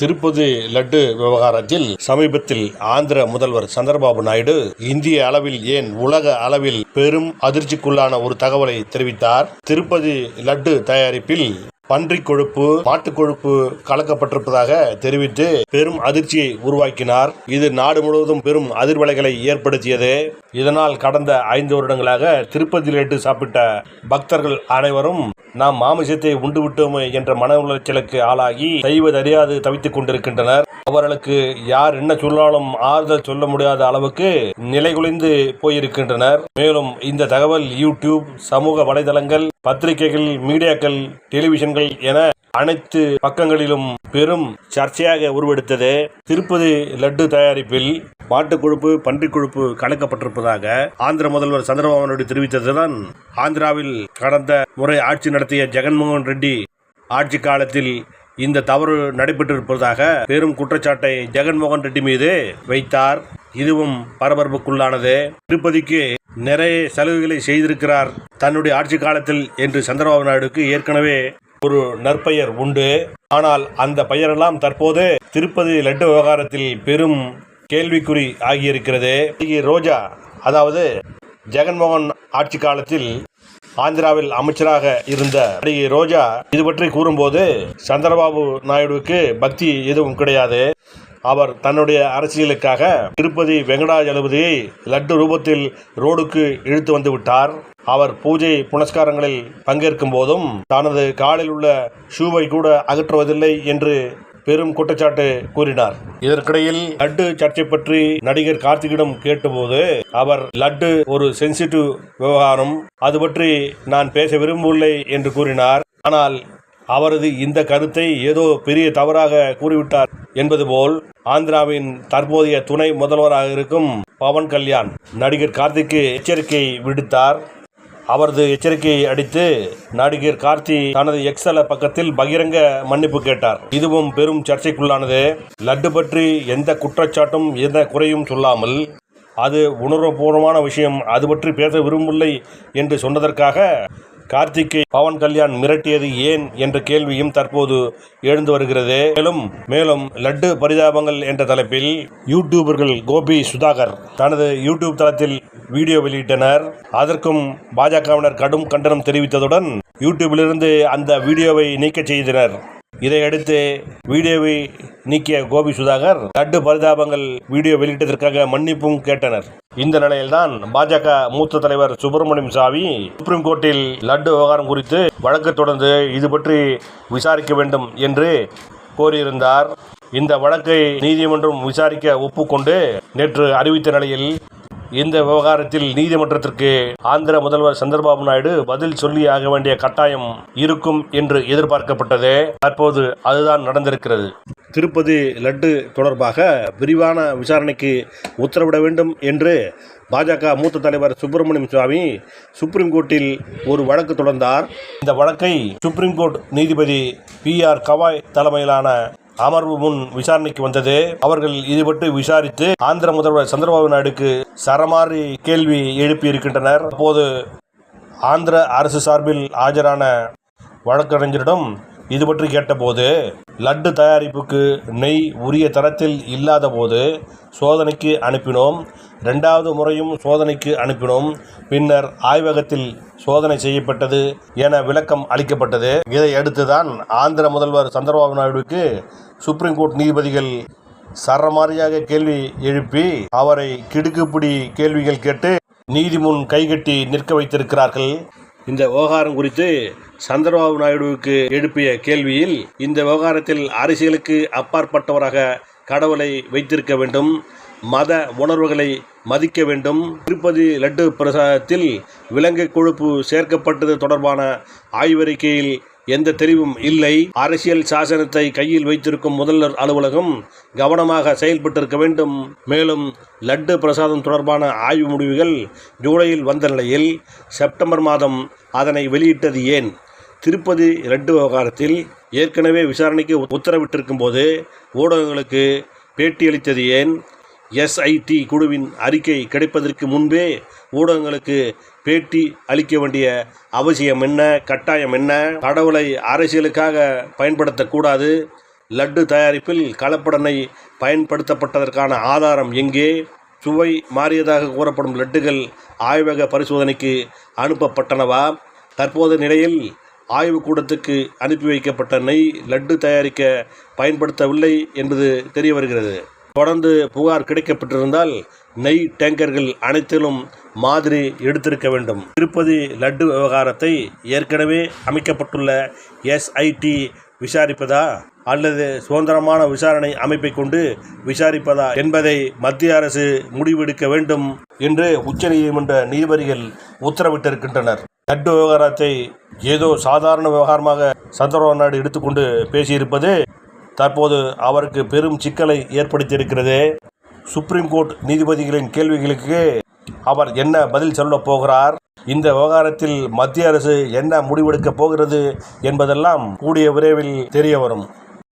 திருப்பதி லட்டு விவகாரத்தில் சமீபத்தில் ஆந்திர முதல்வர் சந்திரபாபு நாயுடு இந்திய அளவில் ஏன் உலக அளவில் பெரும் அதிர்ச்சிக்குள்ளான ஒரு தகவலை தெரிவித்தார். திருப்பதி லட்டு தயாரிப்பில் பன்றிக் கொழுப்பு மாட்டுக் கொழுப்பு கலக்கப்பட்டிருப்பதாக தெரிவித்து பெரும் அதிர்ச்சியை உருவாக்கினார். இது நாடு முழுவதும் பெரும் அதிர்வலைகளை ஏற்படுத்தியது. இதனால் கடந்த ஐந்து வருடங்களாக திருப்பதி லட்டு சாப்பிட்ட பக்தர்கள் அனைவரும் நாம் மாமிசத்தை உண்டு விட்டோமே என்ற மன உளைச்சலுக்கு ஆளாகி செய்வதறியாது தவித்துக் கொண்டிருக்கின்றனர். அவர்களுக்கு யார் என்ன சொன்னாலும் ஆறுதல் சொல்ல முடியாத அளவுக்கு நிலைகுலைந்து போயிருக்கின்றனர். மேலும் இந்த தகவல் யூடியூப் சமூக வலைதளங்கள் பத்திரிகைகள் மீடியாக்கள் டெலிவிஷன்கள் என அனைத்து பக்கங்களிலும் பெரும் சர்ச்சையாக உருவெடுத்தது. திருப்பதி லட்டு தயாரிப்பில் மாட்டுக் கொழுப்பு பன்றிக் கொழுப்பு கலக்கப்பட்டிருப்பதாக ஆந்திர முதல்வர் சந்திரபாபு நாயுடு ஆந்திராவில் கடந்த முறை ஆட்சி நடத்திய ஜெகன்மோகன் ரெட்டி ஆட்சி காலத்தில் இந்த தவறு நடைபெற்றிருப்பதாக பெரும் குற்றச்சாட்டை ஜெகன்மோகன் ரெட்டி மீது வைத்தார். இதுவும் பரபரப்புக்குள்ளானது. திருப்பதிக்கு நிறைய சலுகைகளை செய்திருக்கிறார் தன்னுடைய ஆட்சி காலத்தில் என்று சந்திரபாபு நாயுடுக்கு ஏற்கனவே ஒரு நற்பெயர் உண்டு. ஆனால் அந்த பெயரெல்லாம் தற்போது திருப்பதி லட்டு விவகாரத்தில் பெரும் கேள்விக்குறி ஆகியிருக்கிறது. ரோஜா அதாவது ஜெகன்மோகன் ஆட்சி காலத்தில் ஆந்திராவில் அமைச்சராக இருந்த நடிகை ரோஜா இது பற்றி கூறும்போது சந்திரபாபு நாயுடுவுக்கு பக்தி எதுவும் கிடையாது. அவர் தன்னுடைய அரசியலுக்காக திருப்பதி வெங்கடாஜலபதியை லட்டு ரூபத்தில் ரோடுக்கு இழுத்து வந்து விட்டார். அவர் பூஜை புனஸ்காரங்களில் பங்கேற்கும் போதும் தனது காலில் உள்ள ஷூவை கூட அகற்றுவதில்லை என்று பெரும் குற்றச்சாட்டு கூறினார். இதற்கிடையில் லட்டு சர்ச்சை பற்றி நடிகர் கார்த்திகிடம் கேட்டபோது அவர் லட்டு ஒரு சென்சிட்டிவ் விவகாரம் அது பற்றி நான் பேச விரும்பவில்லை என்று கூறினார். ஆனால் அவரது இந்த கருத்தை ஏதோ பெரிய தவறாக கூறிவிட்டார் என்பது போல் ஆந்திராவின் தற்போதைய துணை முதல்வராக இருக்கும் பவன் கல்யாண் நடிகர் கார்த்திக்கு எச்சரிக்கை விடுத்தார். அவரது எச்சரிக்கையை அடித்து நடிகர் கார்த்தி தனது எக்ஸல பக்கத்தில் பகிரங்க மன்னிப்பு கேட்டார். இதுவும் பெரும் சர்ச்சைக்குள்ளானது. லட்டு பற்றி எந்த குற்றச்சாட்டும் எந்த குறையும் சொல்லாமல் அது உணர்வுபூர்வமான விஷயம். அது பற்றி பேச விரும்பவில்லை என்று சொன்னதற்காக கார்த்திக்கை பவன் கல்யாண் மிரட்டியது ஏன் என்ற கேள்வியும் தற்போது எழுந்து வருகிறது. மேலும் மேலும் லட்டு பரிதாபங்கள் என்ற தலைப்பில் யூடியூபர்கள் கோபி சுதாகர் தனது யூடியூப் தளத்தில் வீடியோ வெளியிட்டனர். அதற்கும் பாஜகவினர் கடும் கண்டனம் தெரிவித்ததுடன் யூடியூபிலிருந்து அந்த வீடியோவை நீக்கச் செய்தனர். இதையடுத்து வீடியோவை நீக்கிய கோபி சுதாகர் லட்டு பரிதாபங்கள் வீடியோ வெளியிட்டதற்காக மன்னிப்பும் கேட்டனர். இந்த நிலையில்தான் பாஜக மூத்த தலைவர் சுப்பிரமணியம் சாமி சுப்ரீம் கோர்ட்டில் லட்டு விவகாரம் குறித்து வழக்கு தொடர்ந்து இது பற்றி விசாரிக்க வேண்டும் என்று கோரியிருந்தார். இந்த வழக்கை நீதிமன்றம் விசாரிக்க ஒப்புக்கொண்டு நேற்று அறிவித்த நிலையில் இந்த விவகாரத்தில் நீதிமன்றத்திற்கு ஆந்திர முதல்வர் சந்திரபாபு நாயுடு பதில் சொல்லி ஆக வேண்டிய கட்டாயம் இருக்கும் என்று எதிர்பார்க்கப்பட்டது. தற்போது அதுதான் நடந்திருக்கிறது. திருப்பதி லட்டு தொடர்பாக விரிவான விசாரணைக்கு உத்தரவிட வேண்டும் என்று பாஜக மூத்த தலைவர் சுப்பிரமணியம் சுவாமி சுப்ரீம் கோர்ட்டில் ஒரு வழக்கு தொடர்ந்தார். இந்த வழக்கை சுப்ரீம் கோர்ட் நீதிபதி பி ஆர் கவாய் தலைமையிலான அமர்வு முன் விசாரணைக்கு வந்தது. அவர்கள் இது பற்றி விசாரித்து ஆந்திர முதல்வர் சந்திரபாபு நாயுடுக்கு சரமாரி கேள்வி எழுப்பி இருக்கின்றனர் அப்போது ஆந்திர அரசு சார்பில் ஆஜரான வழக்கறிஞரிடம் இது பற்றி கேட்டபோது லட்டு தயாரிப்புக்கு நெய் உரிய தரத்தில் இல்லாத போது சோதனைக்கு அனுப்பினோம். ரெண்டாவது முறையும் சோதனைக்கு அனுப்பினோம். பின்னர் ஆய்வகத்தில் சோதனை செய்யப்பட்டது என விளக்கம் அளிக்கப்பட்டது. இதை அடுத்துதான் ஆந்திர முதல்வர் சந்திரபாபு நாயுடுக்கு சுப்ரீம் கோர்ட் நீதிபதிகள் சரமாரியாக கேள்வி எழுப்பி அவரை கிடுக்குப்பிடி கேள்விகள் கேட்டு நீதி முன் கைகட்டி நிற்க வைத்திருக்கிறார்கள். இந்த விவகாரம் குறித்து சந்திரபாபு நாயுடுவுக்கு எழுப்பிய கேள்வியில் இந்த விவகாரத்தில் அரசியலுக்கு அப்பாற்பட்டவராக கடவுளை வைத்திருக்க வேண்டும் மத உணர்வுகளை மதிக்க வேண்டும். திருப்பதி லட்டு பிரசாதத்தில் விலங்கு கொழுப்பு சேர்க்கப்பட்டது தொடர்பான ஆய்வறிக்கையில் எந்த தெளிவும் இல்லை. அரசியல் சாசனத்தை கையில் வைத்திருக்கும் முதல்வர் அலுவலகம் கவனமாக செயல்பட்டிருக்க வேண்டும். மேலும் லட்டு பிரசாதம் தொடர்பான ஆய்வு முடிவுகள் ஜூலையில் வந்த நிலையில் செப்டம்பர் மாதம் அதனை வெளியிட்டது ஏன்? திருப்பதி லட்டு விவகாரத்தில் ஏற்கனவே விசாரணைக்கு உத்தரவிட்டிருக்கும் போது ஊடகங்களுக்கு பேட்டியளித்தது ஏன்? எஸ்ஐடி குழுவின் அறிக்கை கிடைப்பதற்கு முன்பே ஊடகங்களுக்கு பேட்டி அளிக்க வேண்டிய அவசியம் என்ன? கட்டாயம் என்ன? கடவுளை அரசியலுக்காக பயன்படுத்தக்கூடாது. லட்டு தயாரிப்பில் கலப்படனை பயன்படுத்தப்பட்டதற்கான ஆதாரம் எங்கே? சுவை மாறியதாக கூறப்படும் லட்டுகள் ஆய்வக பரிசோதனைக்கு அனுப்பப்பட்டனவா? தற்போது நிலையில் ஆய்வுக்கூடத்துக்கு அனுப்பி வைக்கப்பட்ட நெய் லட்டு தயாரிக்க பயன்படுத்தவில்லை என்பது தெரிய வருகிறது. தொடர்ந்து புகார் கிடைக்கப்பட்டிருந்தால் நெய் டேங்கர்கள் அனைத்திலும் மாதிரி எடுத்திருக்க வேண்டும். திருப்பதி லட்டு விவகாரத்தை ஏற்கனவே அமைக்கப்பட்டுள்ள எஸ்ஐடி விசாரிப்பதா? அல்லது சுதந்திரமான விசாரணை அமைப்பை கொண்டு விசாரிப்பதா என்பதை மத்திய அரசு முடிவெடுக்க வேண்டும் என்று உச்சநீதிமன்ற நீதிபதிகள் உத்தரவிட்டிருக்கின்றனர். லட்டு விவகாரத்தை ஏதோ சாதாரண விவகாரமாக சந்திரபாபு நாயுடு எடுத்துக்கொண்டு பேசியிருப்பது தற்போது அவருக்கு பெரும் சிக்கலை ஏற்படுத்தியிருக்கிறது. சுப்ரீம் கோர்ட் நீதிபதிகளின் கேள்விகளுக்கு அவர் என்ன பதில் சொல்லப் போகிறார்? இந்த விவகாரத்தில் மத்திய அரசு என்ன முடிவெடுக்கப் போகிறது என்பதெல்லாம் கூடிய விரைவில் தெரிய வரும்.